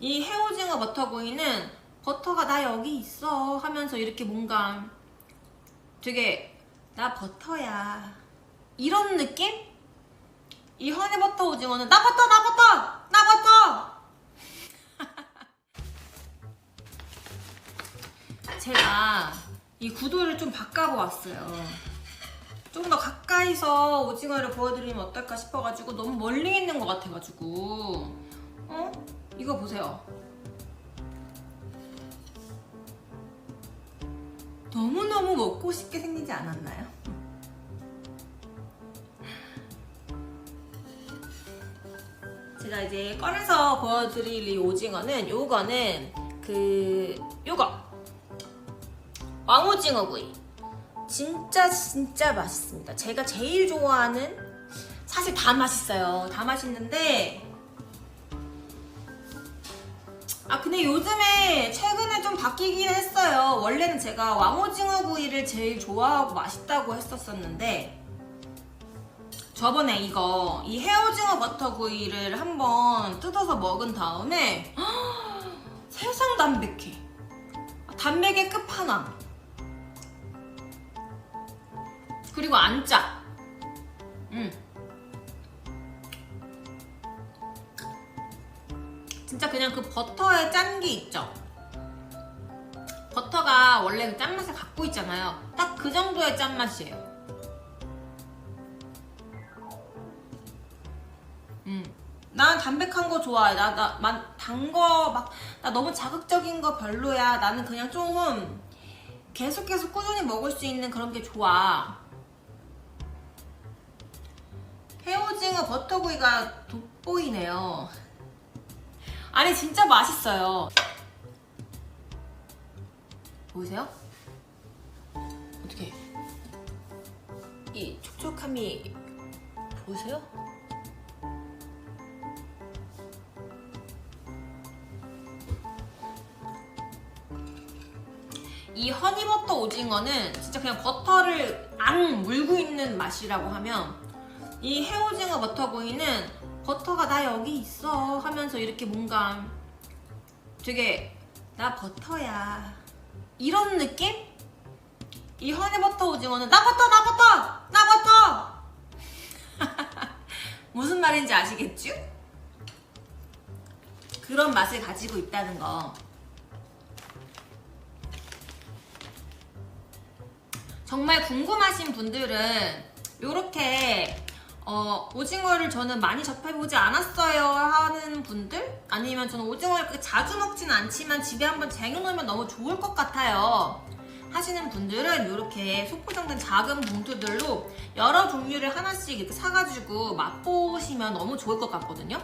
이 해오징어 버터구이는 버터가 나 여기 있어 하면서 이렇게 뭔가 되게 나 버터야. 이런 느낌? 이 허니버터 오징어는 나 버터 나 버터 나 버터! 제가 이 구도를 좀 바꿔보았어요. 좀 더 가까이서 오징어를 보여드리면 어떨까 싶어가지고 너무 멀리 있는 것 같아가지고 어? 이거 보세요. 너무너무 먹고 싶게 생기지 않았나요? 제가 이제 꺼내서 보여드릴 이 오징어는 요거는 그 요거. 왕오징어 구이. 진짜 진짜 맛있습니다. 제가 제일 좋아하는 사실 다 맛있어요. 다 맛있는데 아 근데 요즘에 최근에 좀 바뀌긴 했어요 원래는 제가 왕오징어 구이를 제일 좋아하고 맛있다고 했었었는데 저번에 이거 이 해오징어 버터 구이를 한번 뜯어서 먹은 다음에 세상 담백해 단백의 끝판왕 그리고 안 짜. 음. 진짜 그냥 그 버터의 짠기 있죠? 버터가 원래 그 짠맛을 갖고 있잖아요. 딱 그 정도의 짠맛이에요. 음. 난 담백한 거 좋아해. 나, 나, 만, 단 거, 막, 나 너무 자극적인 거 별로야. 나는 그냥 좀 계속 계속 꾸준히 먹을 수 있는 그런 게 좋아. 해오징어 버터구이가 돋보이네요. 아니 진짜 맛있어요. 보이세요? 어떻게 이 촉촉함이 보이세요? 이 허니버터 오징어는 진짜 그냥 버터를 앙 물고 있는 맛이라고 하면 이 해오징어 버터구이는 버터가 나 여기 있어 하면서 이렇게 뭔가 되게 나 버터야 이런 느낌? 이 허니버터 오징어는 나 버터 나 버터 나 버터 무슨 말인지 아시겠죠? 그런 맛을 가지고 있다는 거 정말 궁금하신 분들은 이렇게 어, 오징어를 저는 많이 접해보지 않았어요 하는 분들? 아니면 저는 오징어를 그렇게 자주 먹진 않지만 집에 한번 쟁여놓으면 너무 좋을 것 같아요 하시는 분들은 이렇게 소포장된 작은 봉투들로 여러 종류를 하나씩 이렇게 사가지고 맛보시면 너무 좋을 것 같거든요